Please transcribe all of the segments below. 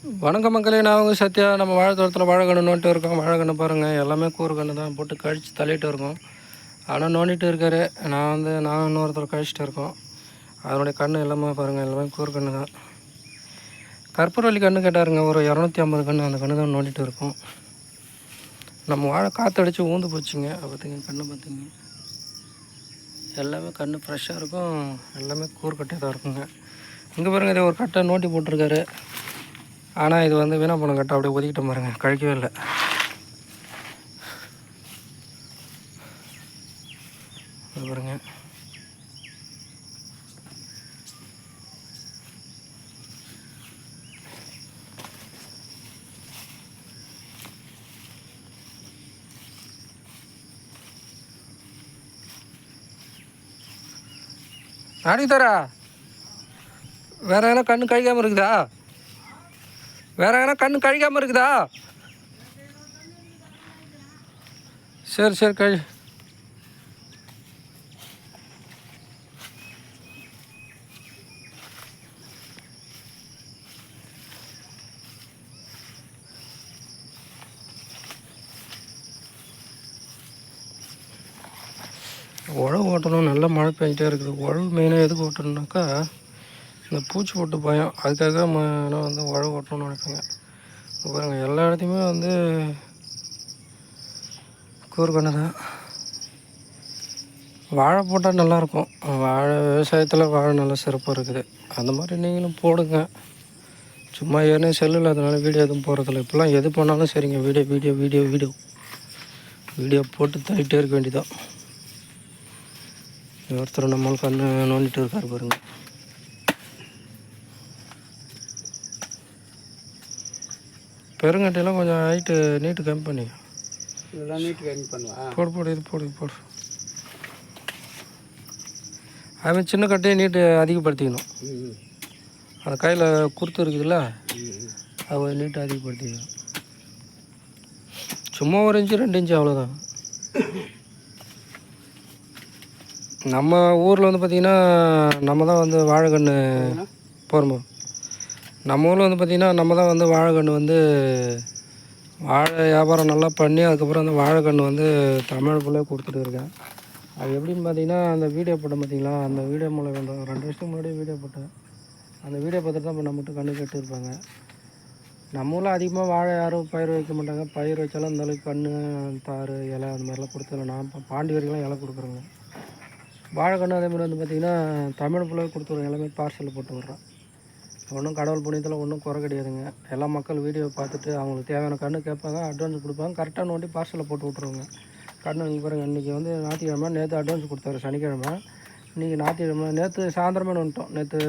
வணக்கம் மக்களே நான் அவங்க சத்யா. நம்ம வாழைத்தோட்டத்தில் வாழைக்கன்று நோண்டிட்டு இருக்கோம். வாழைக்கண்ணு பாருங்கள் எல்லாமே கூறு கன்று தான். போட்டு கழித்து தள்ளிட்டு இருக்கோம். ஆனால் நோண்டிட்டு இருக்காரு. நான் வந்து நான் இன்னொருத்தர் கழிச்சிட்டு இருக்கோம். அதனுடைய கன்று எல்லாமே பாருங்கள் எல்லாமே கூறு கன்று தான். கற்பூரவள்ளி கன்று கேட்டாருங்க. ஒரு இரநூத்தி ஐம்பது கன்று அந்த கன்று தான் நோண்டிட்டு இருக்கோம். நம்ம வாழை காற்றடிச்சு ஊந்து போச்சுங்க. பார்த்திங்க கன்று பார்த்திங்க எல்லாமே கன்று ஃப்ரெஷ்ஷாக இருக்கும். எல்லாமே கூறு தான் இருக்குங்க. இங்கே பாருங்கள் இதை ஒரு கட்டை நோண்டி போட்டிருக்காரு. ஆனால் இது வந்து வீணா போன கட்டை அப்படியே ஒதுக்கிட்ட பாருங்க. கழிக்கவே இல்லை. பாருங்க. நாடி தரா வேற எதனா கண்ணு கழிக்காமல் இருக்குதா? வேற எதனா கண் கழிக்காமல் இருக்குதா? சரி சரி கழி. உழவு ஓட்டணும் நல்ல மழை பெஞ்சிட்டே இருக்குது. உழவு மெயினாக எதுக்கு ஓட்டணுனாக்கா இந்த பூச்சி போட்டு பயம். அதுக்காக ம நான் வந்து உழவு ஓட்டணும்னு நினைப்பேங்க பாருங்கள் பாருங்க எல்லா இடத்தையுமே வந்து கூறுகண்ணு தான் வாழை போட்டால் நல்லாயிருக்கும். வாழை விவசாயத்தில் வாழை நல்லா சிறப்பாக இருக்குது. அந்த மாதிரி நீங்களும் போடுங்க. சும்மா ஏன்னா செல்லில் அதனால வீடியோ எதுவும் போகிறதில்ல இப்போலாம் எது பண்ணாலும் சரிங்க. Video video video video. Video போட்டு தள்ளிட்டே இருக்க வேண்டியதான் ஒருத்தர் நம்மளுக்கு கண்ணு நோண்டிட்டு இருக்கார் பாருங்கள் பெருங்கட்டையெல்லாம் கொஞ்சம் ஹைட்டு நீட்டு கம்மி பண்ணி. இதெல்லாம் நீட் கம்மி பண்ணுவா? போடு போடு இது போடு போடு. அதுமாதிரி சின்ன கட்டையை நீட்டு அதிகப்படுத்திக்கணும். அந்த கையில் குருத்து இருக்குதுல்ல அதை நீட்டு அதிகப்படுத்திக்கணும். சும்மா ஒரு இன்ச்சு ரெண்டு இன்ச்சு அவ்வளோதான் நம்ம ஊரில் வந்து பார்த்திங்கன்னா நம்ம தான் வந்து வாழைக்கன்று போகிறோம் நம்ம ஊரில் வந்து பார்த்திங்கன்னா நம்ம தான் வந்து வாழைக்கன்று வந்து வாழை வியாபாரம் நல்லா பண்ணி அதுக்கப்புறம் அந்த வாழைக்கன்று வந்து தமிழ் கொடுத்துட்டு இருக்கேன். அது எப்படின்னு பார்த்தீங்கன்னா அந்த வீடியோ போட்டேன் பார்த்தீங்களா அந்த வீடியோ மூலம் ரெண்டு ரெண்டு வருஷத்துக்கு முன்னாடியே வீடியோ போட்டேன். அந்த வீடியோ பார்த்துட்டு தான் இப்போ நம்மகிட்ட கண்ணு கேட்டு இருப்பாங்க. நம்ம ஊரில் அதிகமாக வாழை யாரும் பயிர் வைக்க மாட்டாங்க. பயிர் வச்சாலும் அந்தளவுக்கு கன்று தார் இலை அந்த மாதிரிலாம் கொடுத்துருவேன் நான் இப்போ பாண்டி வரைக்கும் இலை கொடுக்குறேங்க. வாழைக்கன்று அதே மாதிரி வந்து பார்த்திங்கன்னா தமிழ் பிள்ளை கொடுத்துருவோம் எல்லாமே பார்சலில் போட்டு விட்றேன் ஒன்றும் கடவுள் புண்ணியத்தில் ஒன்றும் குறை கிடையாதுங்க. எல்லா மக்கள் வீடியோ பார்த்துட்டு அவங்களுக்கு தேவையான கன்று கேட்பாங்க அட்வான்ஸ் கொடுப்பாங்க கரெக்டாக நோண்டி பார்சலில் போட்டு விட்ருவோங்க கண்ணு இங்கே பாருங்க இன்றைக்கி வந்து ஞாயிற்றுக்கிழமை நேற்று அட்வான்ஸ் கொடுத்தாரு சனிக்கிழமை. இன்றைக்கி ஞாயிற்றுக்கிழமை நேற்று சாயந்தரமே வந்துட்டோம். நேற்று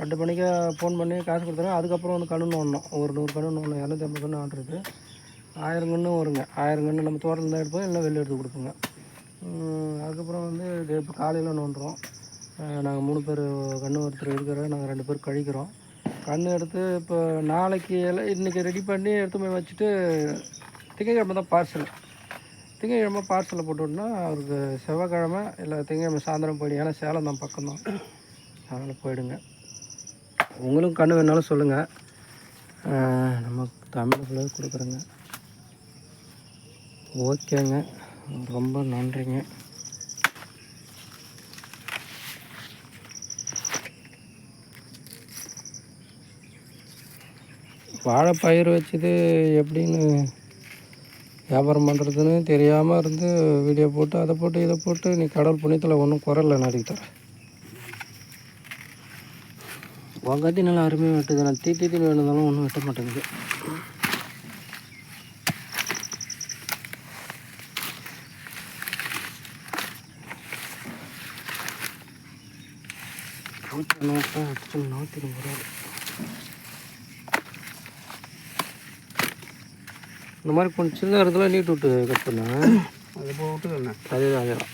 ரெண்டு மணிக்கு ஃபோன் பண்ணி காசு கொடுத்தாங்க அதுக்கப்புறம் வந்து கண்ணு நோண்டணும். ஒரு நூறு கண்ணு நோண்டணும் இரநூத்தி ஐம்பது கண்ணு ஆர்டருக்கு ஆயிரம் கன்று வருங்க. ஆயிரம் கன்று நம்ம தோட்டத்தில் தான் எடுப்போம் இல்லை வெளில எடுத்து கொடுப்போங்க. அதுக்கப்புறம் வந்து இப்போ காலையில் நோண்டுறோம். நாங்கள் மூணு பேர் கன்று ஒருத்தர் இருக்கிற நாங்கள் ரெண்டு பேர் கழிக்கிறோம். கன்று எடுத்து இப்போ நாளைக்கு எல்லாம் இன்றைக்கி ரெடி பண்ணி எடுத்து போய் வச்சுட்டு திங்கக்கிழமை தான் பார்சல் திங்கக்கிழமை பார்சலில் போட்டுவிட்டோம்னா அவருக்கு செவ்வாய்க்கிழமை இல்லை திங்கக்கிழமை சாயந்தரம் போயிடும் ஏன்னா சேலம் தான் பக்கம்தான். அதனால் போயிடுங்க. உங்களுக்கும் கன்று வேணாலும் சொல்லுங்கள் நம்ம தமிழ் பிள்ளைகள் கொடுக்குறோங்க. ஓகேங்க. ரொம்ப நன்றிங்க. வாழை பயிர் வச்சது எப்படின்னு வியாபாரம் பண்ணுறதுன்னு தெரியாமல் இருந்து வீடியோ போட்டு அதை போட்டு இதை போட்டு நீ கடவுள் புண்ணியத்தில் ஒன்றும் குரல நாளைக்கு தரேன் உன் கத்தி நல்லா அருமையாக வெட்டுது நான் தீ தீ வேணுனாலும் ஒன்றும் வெட்ட மாட்டேங்குது. நூற்றி நோட்டா அடிச்சு நூற்றி ஐம்பது இந்த மாதிரி கொஞ்சம் சின்ன இடத்துல நீட்டு விட்டு கட் பண்ணேன் அது போட்டு அதே தான் அதே தான்.